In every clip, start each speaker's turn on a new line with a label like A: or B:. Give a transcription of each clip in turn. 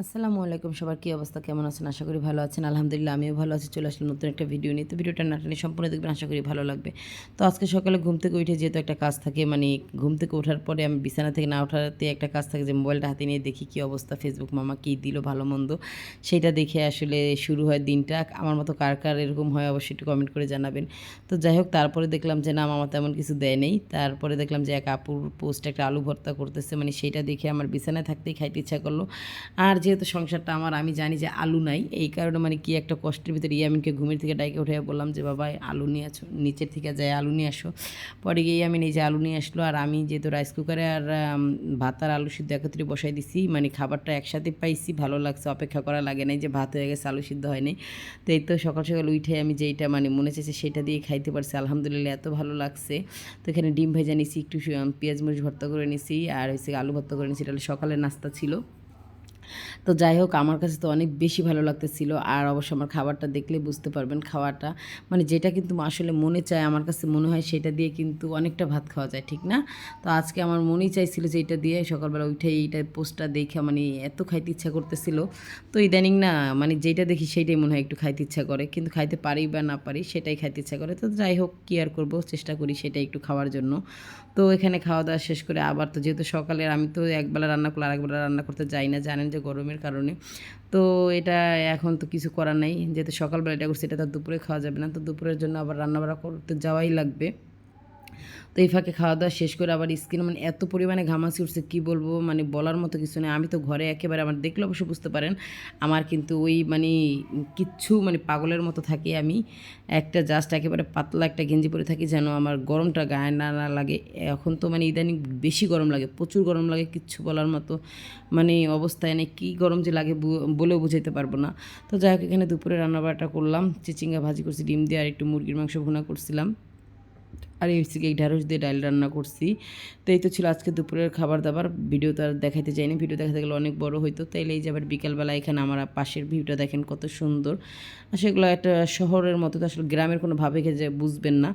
A: আসসালামু আলাইকুম, সবার কী অবস্থা? কেমন আছেন? আশা করি ভালো আছেন। আলহামদুলিল্লাহ, আমিও ভালো আছি। চলে আসলাম নতুন একটা ভিডিও নিয়ে। তো ভিডিওটা নাটানি সম্পূর্ণ দেখবেন, আশা করি ভালো লাগবে। তো আজকে সকালে ঘুম থেকে উঠে যেহেতু একটা কাজ থাকে মানে ঘুম থেকে ওঠার পরে আমি বিছানা থেকে না ওঠাতে একটা কাজ থাকে যে মোবাইলটা হাতে নিয়ে দেখি কী অবস্থা ফেসবুক মামা কী দিল ভালো মন্দ, সেটা দেখে আসলে শুরু হয় দিনটা। আমার মতো কার কার এরকম হয় অবশ্যই একটু কমেন্ট করে জানাবেন। তো যাই হোক, তারপরে দেখলাম যে না, মামা তেমন কিছু দেয় নেই। তারপরে দেখলাম যে এক আপুর পোস্ট একটা আলু ভর্তা করতেছে মানে সেইটা দেখে আমার বিছানায় থাকতেই খাইতে ইচ্ছা করল। আর যেহেতু সংসারটা আমার, আমি জানি যে আলু নাই। এই কারণে মানে কি একটা কষ্টের ভিতরে ইয়ামিনকে ঘুমের থেকে ডাইকে উঠে বললাম যে, বাবা, আলু নিয়ে আসো নিচের থেকে যায় আলু নিয়ে আসো। পরে গিয়ে আমি নিজে আলু নিয়ে আসলো, আর আমি যেহেতু রাইস কুকারে আর ভাত আর আলু সিদ্ধ একত্রে বসাই দিছি মানে খাবারটা একসাথে পাইছি, ভালো লাগছে, অপেক্ষা করা লাগে নাই যে ভাত হয়ে গেছে, আলু সিদ্ধ হয় নাই। তো এই তো সকাল সকাল উঠে আমি যেইটা মানে মনে চেয়েছে সেটা দিয়ে খাইতে পারছি, আলহামদুলিল্লাহ এত ভালো লাগছে। তো এখানে ডিম ভেজা নিছি, একটু পেঁয়াজ মরিচ ভর্তা করে নিছি, আর হচ্ছে আলু ভর্তা করে নিছি, এটা হলো সকালের নাস্তা ছিল। তো যাই হোক, আমার কাছে তো অনেক বেশি ভালো লাগতেছিল। আর অবশ্য আমার খাবারটা দেখলে বুঝতে পারবেন খাওয়াটা। মানে যেটা কিন্তু আসলে মনে চায়, আমার কাছে মনে হয় সেটা দিয়ে কিন্তু অনেকটা ভাত খাওয়া যায়, ঠিক না? তো আজকে আমার মনেই চাইছিল যে এটা দিয়ে সকালবেলা উঠে এইটা পোস্টটা দেখে মানে এত খাইতে ইচ্ছা করতেছিল। তো ইদানিং না মানে যেটা দেখি সেইটাই মনে হয় একটু খাইতে ইচ্ছা করে। কিন্তু খাইতে পারি বা না পারি সেটাই খাইতে ইচ্ছা করে। তো যাই হোক, কি আর করব? চেষ্টা করি সেটাই একটু খাওয়ার জন্য। তো এখানে খাওয়া দাওয়া শেষ করে আবার তো যেহেতু সকালের, আমি তো একবেলা রান্না করলে আরেকবেলা রান্না করতে যাই না, জানেন যে গরমের কারণে। তো এটা এখন তো কিছু করার নাই। যেহেতু সকালবেলা এটা করছি, এটা তো দুপুরে খাওয়া যাবে না। তো দুপুরের জন্য আবার রান্নাবাড়া করতে যাওয়াই লাগবে। তো এই ফাঁকে খাওয়া দাওয়া শেষ করে আবার স্কিন মানে এত পরিমাণে ঘামাচি উঠছে, কী বলব? মানে বলার মতো কিছু নেই। আমি তো ঘরে একেবারে আমার দেখলে অবশ্য বুঝতে পারেন, আমার কিন্তু ওই মানে কিচ্ছু মানে পাগলের মতো থাকি আমি। একটা জাস্ট একেবারে পাতলা একটা গেঞ্জি পরে থাকি যেন আমার গরমটা গায়ে না না লাগে। এখন তো মানে ইদানিং বেশি গরম লাগে, প্রচুর গরম লাগে কিচ্ছু বলার মতো মানে অবস্থায় নেই। কী গরম যে লাগে বলেও বুঝাইতে পারব না। তো যাই হোক, এখানে দুপুরে রান্নাবাড়াটা করলাম, চিচিঙ্গা ভাজি করছি, ডিম দিয়ে আর একটু মুরগির মাংস ভুনা করছিলাম। আর এই এই ঢ্যাঁড়স দিয়ে ডাল রান্না করছি। তো এই তো ছিল আজকে দুপুরের খাবার দাবার। ভিডিও তো আর দেখাইতে চাইনি ভিডিও দেখাতে গেলে অনেক বড় হইতো। তাইলে এই যে আবার বিকালবেলা এখানে আমার পাশের ভিউটা দেখেন কত সুন্দর। সেগুলো একটা শহরের মতো তো আসলে গ্রামের কোনো ভাবে যে বুঝবেন না।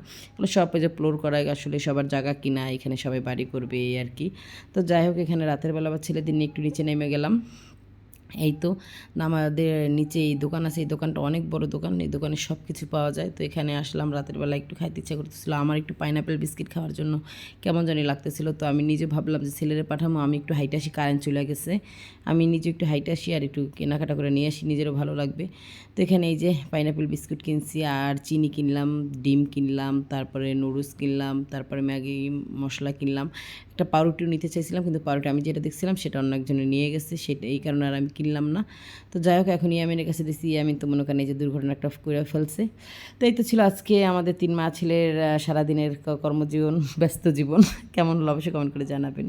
A: সব যে ফ্লোর করা আসলে সবার জায়গা কিনা, এখানে সবাই বাড়ি করবে এই আর কি। তো যাই হোক, এখানে রাতের বেলা আবার ছেলেদের নিয়ে একটু নিচে নেমে গেলাম। এই তো আমাদের নিচে এই দোকান আছে, এই দোকানটা অনেক বড় দোকান, এই দোকানে সব কিছু পাওয়া যায়। তো এখানে আসলাম, রাতের বেলা একটু খাইতে ইচ্ছা করতেছিল। আমার একটু পাইনাপেল বিস্কিট খাওয়ার জন্য কেমন জানি লাগতেছিল। তো আমি নিজে ভাবলাম যে ছেলেরে পাঠামো, আমি একটু হাইটে আসি কারেন্ট চলে গেছে। আমি নিজে একটু হাইটে আসি আর একটু কেনাকাটা করে নিয়ে আসি, নিজেরও ভালো লাগবে। তো এখানে এই যে পাইনাপেল বিস্কুট কিনছি, আর চিনি কিনলাম, ডিম কিনলাম, তারপরে নুডলস কিনলাম, তারপরে ম্যাগি মশলা কিনলাম। একটা পাউরুটিও নিতে চাইছিলাম, কিন্তু পাউরুটি আমি যেটা দেখছিলাম সেটা অন্য একজনে নিয়ে গেছে। সেটা এই কারণে আর আমি কিনলাম না। তো যাই হোক এখন ইয়ামিনের কাছে দিছি ইয়ামিন তো মনে করেন এই যে দুর্ঘটনা একটা করে ফেলছে। তো এই তো ছিল আজকে আমাদের তিন মা ছেলের সারাদিনের কর্মজীবন ব্যস্ত জীবন। কেমন হলো অবশ্যই কমেন্ট করে জানাবেন।